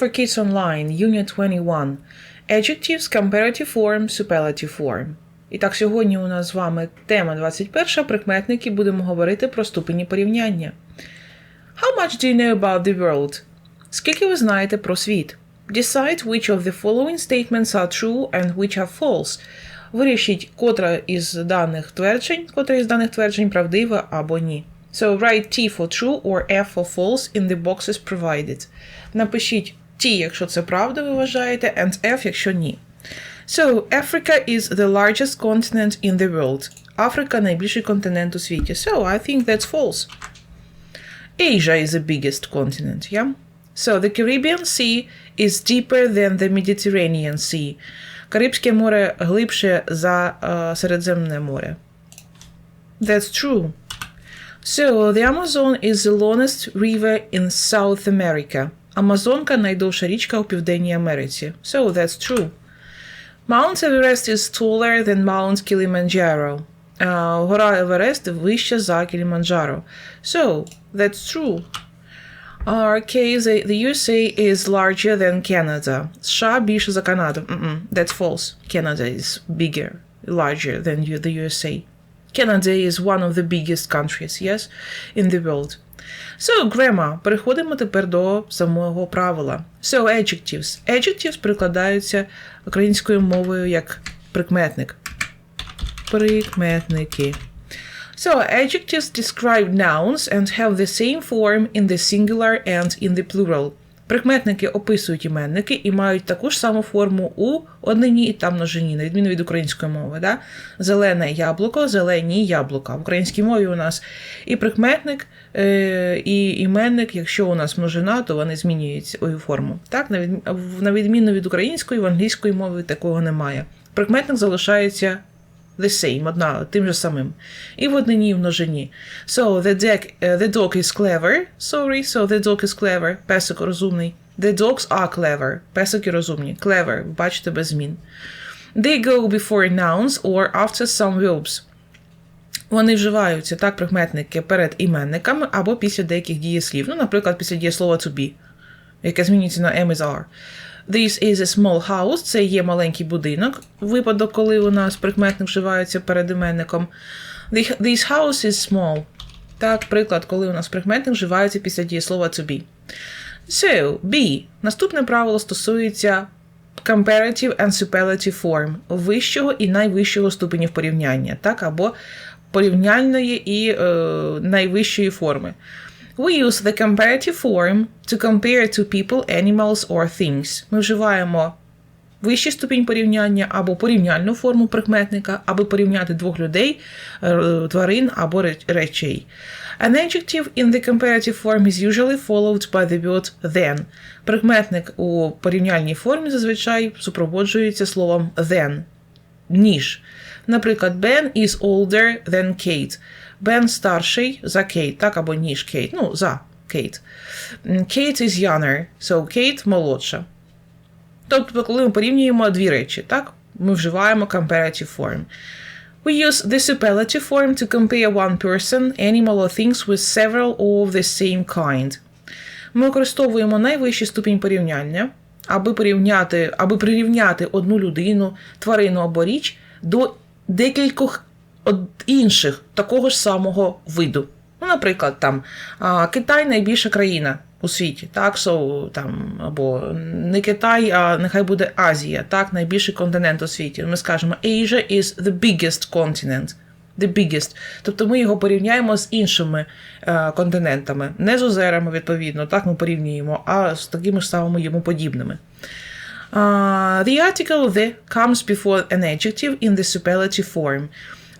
for Kids Online, Unit 21. Adjectives, comparative form, superlative form. І так, сьогодні у нас з вами тема 21 прикметники. Будемо говорити про ступені порівняння. How much do you know about the world? Скільки ви знаєте про світ? Decide which of the following statements are true and which are false. Вирішіть, котра із даних тверджень, котра із даних тверджень правдива або ні. So write T for true or F for false in the boxes provided. Напишіть T, якщо це правда, ви вважаєте, and F, якщо ні. So, Africa is the largest continent in the world. Африка найбільший континент у світі. So, I think that's false. Asia is the biggest continent, yeah? So, the Caribbean Sea is deeper than the Mediterranean Sea. Карибське море глибше за е, Середземне море. That's true. So, the Amazon is the longest river in South America. Амазонка найдовша річка у Південній Америці. So, that's true. Mount Everest is taller than Mount Kilimanjaro. Uh, гора Еверест вища за Кіліманджаро. So, that's true. Okay, the, the USA is larger than Canada. США більше за Канаду. Mm-mm, that's false. Canada is bigger, larger than you- the USA. Canada is one of the biggest countries, yes, in the world. So, grammar. Переходимо тепер до самого правила. So, adjectives. Adjectives прикладаються українською мовою як прикметник. Прикметники. So, adjectives describe nouns and have the same form in the singular and in the plural. Прикметники описують іменники і мають таку ж саму форму у однині і та множині, на відміну від української мови. Да? Зелене яблуко, зелені яблука. В українській мові у нас і прикметник, е, і іменник, якщо у нас множина, то вони змінюють свою форму. Так? На відміну від української, в англійської мови такого немає. Прикметник залишається the same, одна, тим же самим. І в однині, і множині. So, the, deck, uh, the dog is clever. Sorry, so the dog is clever. Песик розумний. The dogs are clever. Песики розумні. Clever. Бачите, без змін. They go before nouns or after some verbs. Вони вживаються так прикметники перед іменниками або після деяких дієслів. Ну, наприклад, після дієслова to be, яке змінюється на are. This is a small house, це є маленький будинок. Випадок, коли у нас прикметник вживається перед іменником. This house is small. Так, приклад, коли у нас прикметник вживається після дієслова to be. So, B. Наступне правило стосується comparative and superlative form вищого і найвищого ступенів порівняння, так, або порівняльної і е, найвищої форми. We use the comparative form to compare two people, animals or things. Ми вживаємо вищий ступінь порівняння або порівняльну форму прикметника, аби порівняти двох людей, е, тварин або речей. An adjective in the comparative form is usually followed by the word then. Прикметник у порівняльній формі зазвичай супроводжується словом then ніж. Наприклад, Ben is older than Kate. Бен старший за Кейт, так, або ніж Кейт. Ну, за Кейт. Kate is younger, so Kate молодша. Тобто, коли ми порівнюємо дві речі, так, ми вживаємо comparative form. We use the superlative form to compare one person, animal or things with several of the same kind. Ми використовуємо найвищий ступінь порівняння, аби порівняти, аби прирівняти одну людину, тварину або річ до декількох інших такого ж самого виду. Ну, наприклад, там Китай найбільша країна у світі, так, so, там, або не Китай, а нехай буде Азія, так, найбільший континент у світі. Ми скажемо Asia is the biggest continent. The biggest. Тобто ми його порівняємо з іншими е, континентами, не з озерами, відповідно, так ми порівнюємо, а з такими ж самими йому подібними. Uh, the article the comes before an adjective in the superlative form.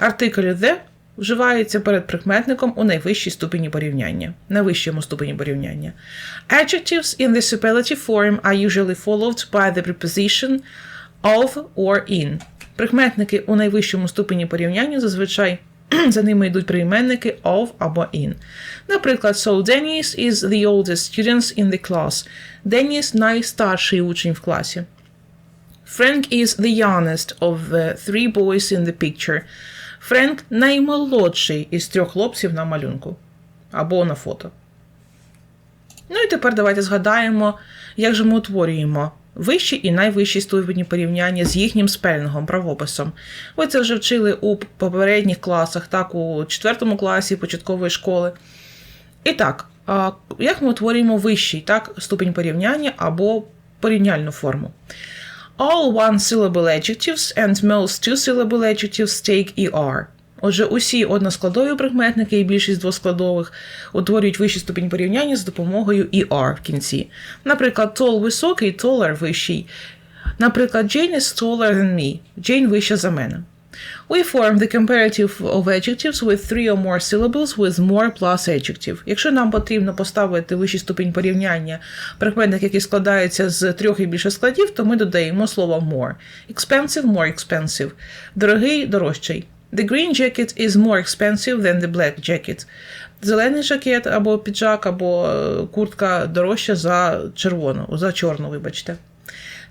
Артикль the вживається перед прикметником у найвищій ступені порівняння, найвищому ступені порівняння. Adjectives in the superlative form are usually followed by the preposition of or in. Прикметники у найвищому ступені порівняння зазвичай за ними йдуть прийменники of або in. Наприклад, so Dennis is the oldest student in the class. Деніс найстарший учень в класі. Frank is the youngest of the three boys in the picture. Френк наймолодший із трьох хлопців на малюнку або на фото. Ну і тепер давайте згадаємо, як же ми утворюємо вищі і найвищі ступені порівняння з їхнім спелінгом, правописом. Ви це вже вчили у попередніх класах, так, у 4 класі початкової школи. І так, як ми утворюємо вищий так, ступінь порівняння або порівняльну форму? All one-syllable adjectives and most two-syllable adjectives take ER. Отже, усі односкладові прикметники і більшість двоскладових утворюють вищий ступінь порівняння з допомогою ER в кінці. Наприклад, tall високий, taller вищий. Наприклад, Jane is taller than me. Jane вища за мене. We form the comparative of adjectives with three or more syllables with more plus adjective. Якщо нам потрібно поставити вищий ступінь порівняння прикметник, який складається з трьох і більше складів, то ми додаємо слово more. Expensive, more expensive. Дорогий, дорожчий. The green jacket is more expensive than the black jacket. Зелений жакет або піджак, або е, куртка дорожча за червону, за чорну, вибачте.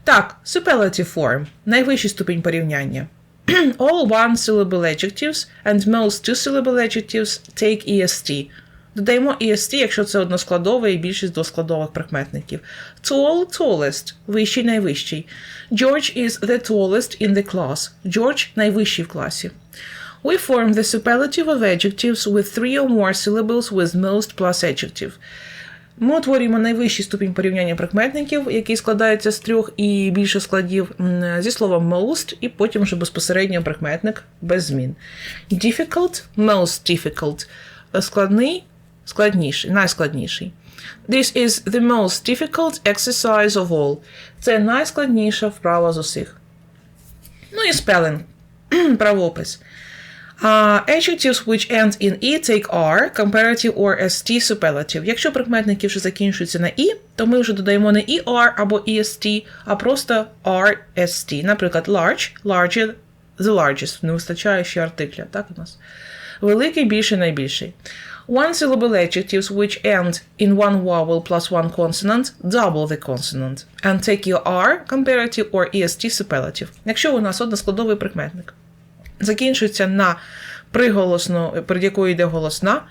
Так, superlative form – найвищий ступінь порівняння. All one-syllable adjectives and most two-syllable adjectives take EST. Додаємо EST, якщо це односкладове і більшість двоскладових прикметників. Tall – tallest – вищий, найвищий. George is the tallest in the class. George – найвищий в класі. We form the superlative of adjectives with three or more syllables with most plus adjective. Ми утворюємо найвищий ступінь порівняння прикметників, який складається з трьох і більше складів зі словом most, і потім вже безпосередньо прикметник без змін. Difficult, most difficult. Складний, складніший, найскладніший. This is the most difficult exercise of all. Це найскладніша вправа з усіх. Ну і spelling. правопис. Uh, adjectives which end in e take are, comparative or st superlative. Якщо прикметники вже закінчуються на і, то ми вже додаємо не er або est, а просто rst. Наприклад, large, larger, the largest. Не вистачає ще артикля, так у нас? Великий, більший, найбільший. One syllable adjectives which end in one vowel plus one consonant double the consonant. And take your r, comparative or est superlative. Якщо у нас односкладовий прикметник закінчується на приголосну, перед якою йде голосна,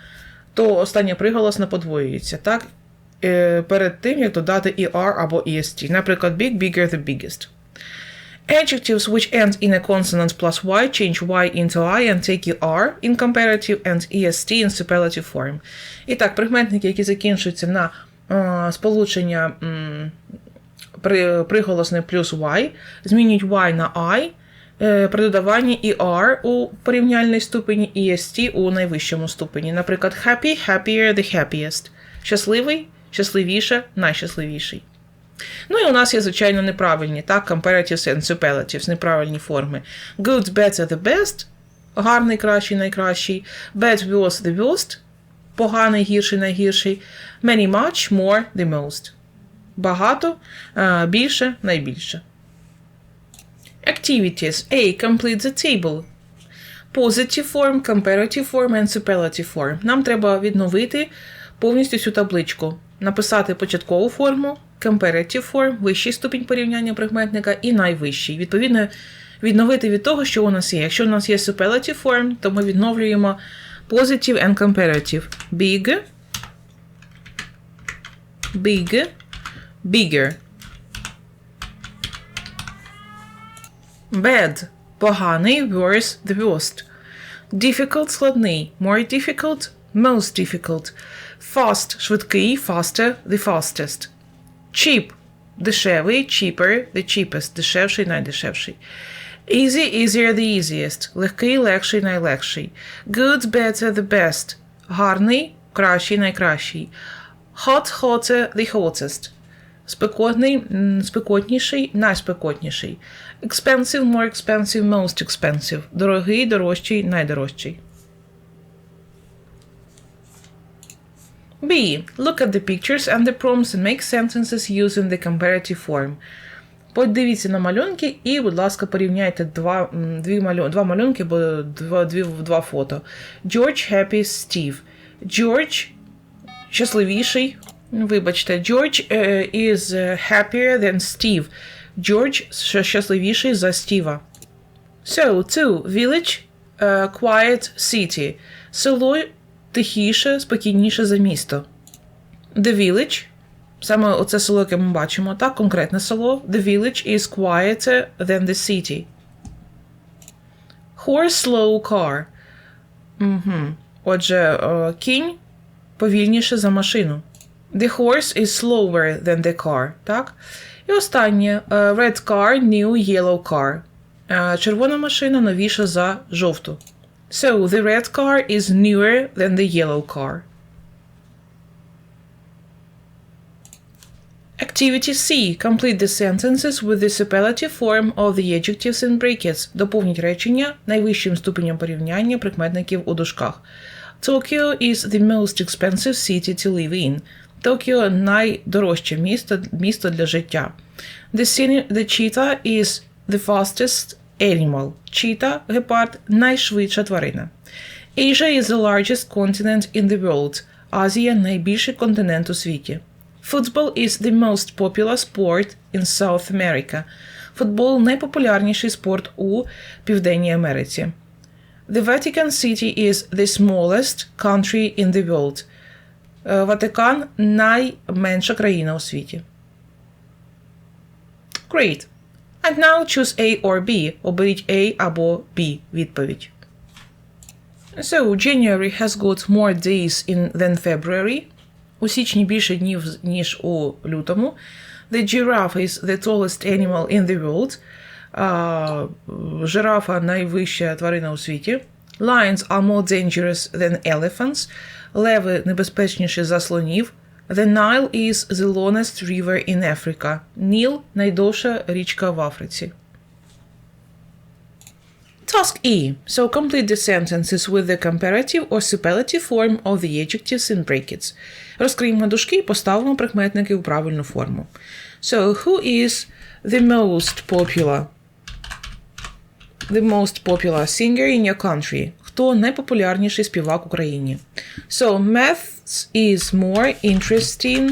то остання приголосна подвоюється, так? Е, Перед тим, як додати ER або EST. Наприклад, big, bigger, the biggest. Adjectives which end in a consonant plus y change y into i and take ER in comparative and EST in superlative form. І так, прикметники, які закінчуються на е, сполучення м, приголосне плюс y, змінюють y на i, при додаванні ER у порівняльній ступені і EST у найвищому ступені. Наприклад, happy, happier, the happiest. Щасливий, щасливіше, найщасливіший. Ну і у нас є, звичайно, неправильні, так, comparatives and superlatives, неправильні форми. Good, better, the best, гарний, кращий, найкращий. Bad, worse, the worst, поганий, гірший, найгірший. Many, much, more, the most. Багато, е, більше, найбільше. Activities. A. Complete the table. Positive form, comparative form and superlative form. Нам треба відновити повністю цю табличку. Написати початкову форму, comparative form, вищий ступінь порівняння прикметника і найвищий. Відповідно, відновити від того, що у нас є. Якщо у нас є superlative form, то ми відновлюємо positive and comparative. Big, big, bigger. Bad – поганий, worse – the worst. Difficult – складний, more difficult – most difficult. Fast – швидкий, faster – the fastest. Cheap – дешевий, cheaper – the cheapest, дешевший, найдешевший. Easy – easier – the easiest, легкий, легший, найлегший. Good – better – the best, гарний, кращий, найкращий. Hot – hotter – the hottest. Спекотний, спекотніший, найспекотніший. Expensive, more expensive, most expensive. Дорогий, дорожчий, найдорожчий. B. Look at the pictures and the prompts and make sentences using the comparative form. Подивіться на малюнки і, будь ласка, порівняйте два, дві малю, два малюнки або два, дві, два фото. George Happy Steve. George щасливіший. Вибачте, George е, is happier than Steve. George щасливіший за Стіва. So, two. Village, е, quiet city. Село тихіше, спокійніше за місто. The village, Саме оце село, яке ми бачимо, так, конкретне село. The village is quieter than the city. Horse slow car. Угу. Отже, е, кінь повільніше за машину. The horse is slower than the car. Так? І останнє е, red car, new yellow car. Е, Червона машина новіша за жовту. So, the red car is newer than the yellow car. Activity C. Complete the sentences with the superlative form of the adjectives in brackets. Доповніть речення найвищим ступенем порівняння прикметників у дужках. Tokyo is the most expensive city to live in. Токіо найдорожче місто, місто для життя. The, cine- the cheetah is the fastest animal. Cheetah, гепард, найшвидша тварина. Asia is the largest continent in the world. Азія найбільший континент у світі. Football is the most popular sport in South America. Футбол найпопулярніший спорт у Південній Америці. The Vatican City is the smallest country in the world. Е, Ватикан найменша країна у світі. Great. And now choose A or B. Оберіть A або B відповідь. So, January has got more days in than February. У січні більше днів, ніж у лютому. The giraffe is the tallest animal in the world. Жирафа найвища тварина у світі. Lions are more dangerous than elephants. Леви небезпечніші за слонів. The Nile is the longest river in Africa. Ніл найдовша річка в Африці. Task E. So complete the sentences with the comparative or superlative form of the adjectives in brackets. Розкриємо дужки і поставимо прикметники у правильну форму. So, who is the most popular? The most popular singer in your country. Хто найпопулярніший співак в Україні? So, maths is more interesting,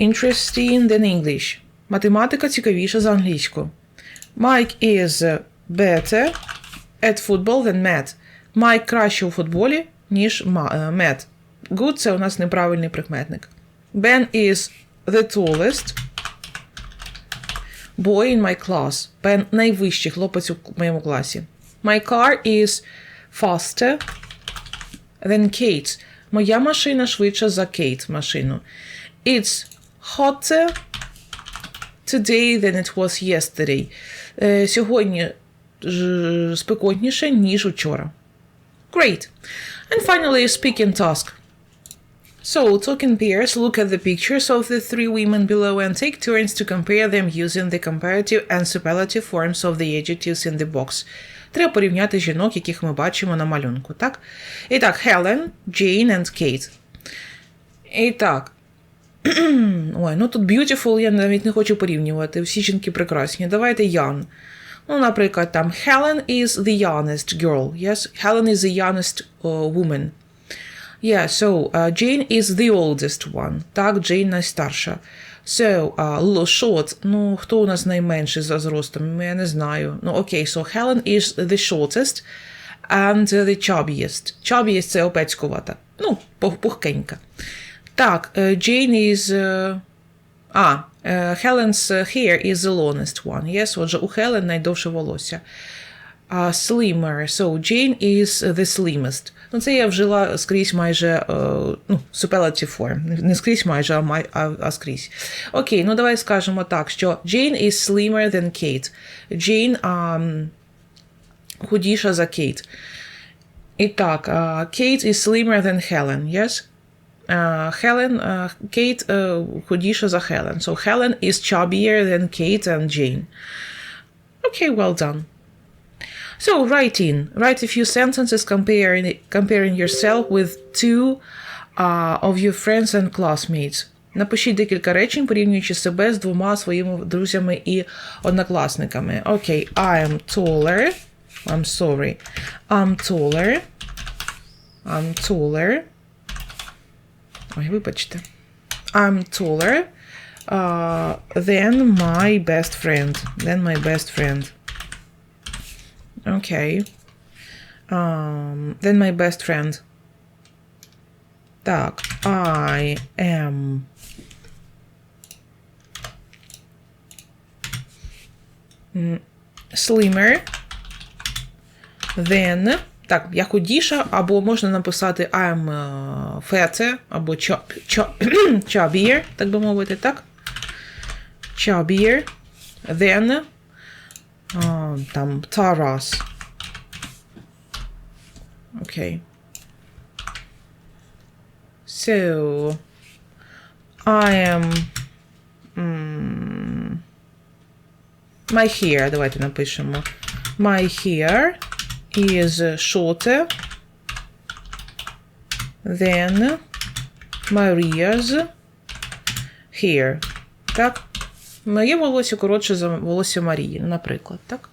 interesting than English. Математика цікавіша за англійську. Mike is better at football than Matt. Майк краще у футболі, ніж Мет. Good – це у нас неправильний прикметник. Ben is the tallest boy in my class. Бен найвищий хлопець у моєму класі. My car is faster than Kate's. Моя машина швидша за Кейт машину. It's hotter today than it was yesterday. Е, Сьогодні ж- спекотніше, ніж учора. Great. And finally, speaking task. So, talk in pairs, look at the pictures of the three women below and take turns to compare them using the comparative and superlative forms of the adjectives in the box. Треба порівняти жінок, яких ми бачимо на малюнку, так? І так, Helen, Jane and Kate. І так. Ой, ну тут beautiful я навіть не хочу порівнювати. Всі жінки прекрасні. Давайте young. Ну, наприклад, там Helen is the youngest girl. Yes, Helen is the youngest uh, woman. Yeah, so uh, Jane is the oldest one. Так, Джейн найстарша. So, uh, short, ну, хто у нас найменший за зростом? Я не знаю. Ну, окей, so Helen is the shortest and the chubbiest. Chubbiest – це опецькувата. Ну, пух- пухкенька. Так, е, Jane is... е, а, е, Helen's hair is the longest one. Yes, отже, у Хелен найдовше волосся. А, slimmer. So, Jane is the slimmest. Ну, це я вжила скрізь майже, е, ну, superlative form. Не скрізь майже, а, май, а, а скрізь. Окей, ну давай скажемо так, що Jane is slimmer than Kate. Jane ам, худіша за Кейт. І так, Kate is slimmer than Helen, yes? Uh, Helen, uh, Kate uh, худіша за Helen. So Helen is chubbier than Kate and Jane. Okay, well done. So write in. Write a few sentences comparing comparing yourself with two uh, of your friends and classmates. Напишіть декілька речень, порівнюючи себе з двома своїми друзями і однокласниками. Окей, I am taller. I'm sorry. I'm taller. I'm taller. Ой, вибачте. I'm taller uh, than my best friend. Than my best friend. Окей. Okay. Um, then my best friend. Так, I am. Slimmer. Then. Так, я худіша, або можна написати I'm fat, або chubbier, так би мовити, так? Chubbier. Then. там Taras. Окей. So, I am. м, my hair, давайте напишемо. My hair is shorter than Maria's hair. Так? Моє волосся коротше за волосся Марії, наприклад, так?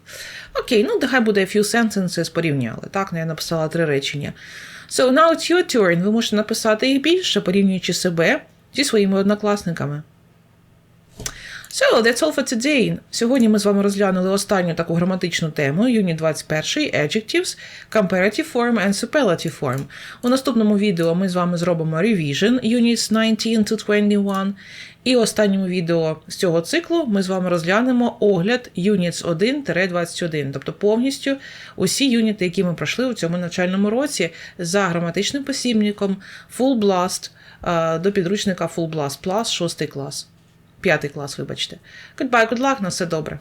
Окей, ну нехай буде a few sentences порівняли. Так, ну, я написала три речення. So now it's your turn. Ви можете написати їх більше, порівнюючи себе зі своїми однокласниками. So, that's all for today. Сьогодні ми з вами розглянули останню таку граматичну тему, Unit 21 Adjectives, Comparative Form and Superlative Form. У наступному відео ми з вами зробимо Revision Units 19 to 21. І в останньому відео з цього циклу ми з вами розглянемо огляд Units 1-21, тобто повністю усі юніти, які ми пройшли у цьому навчальному році за граматичним посібником Full Blast е, до підручника Full Blast Plus 6 клас п'ятий клас, вибачте. Goodbye, good luck, на все добре.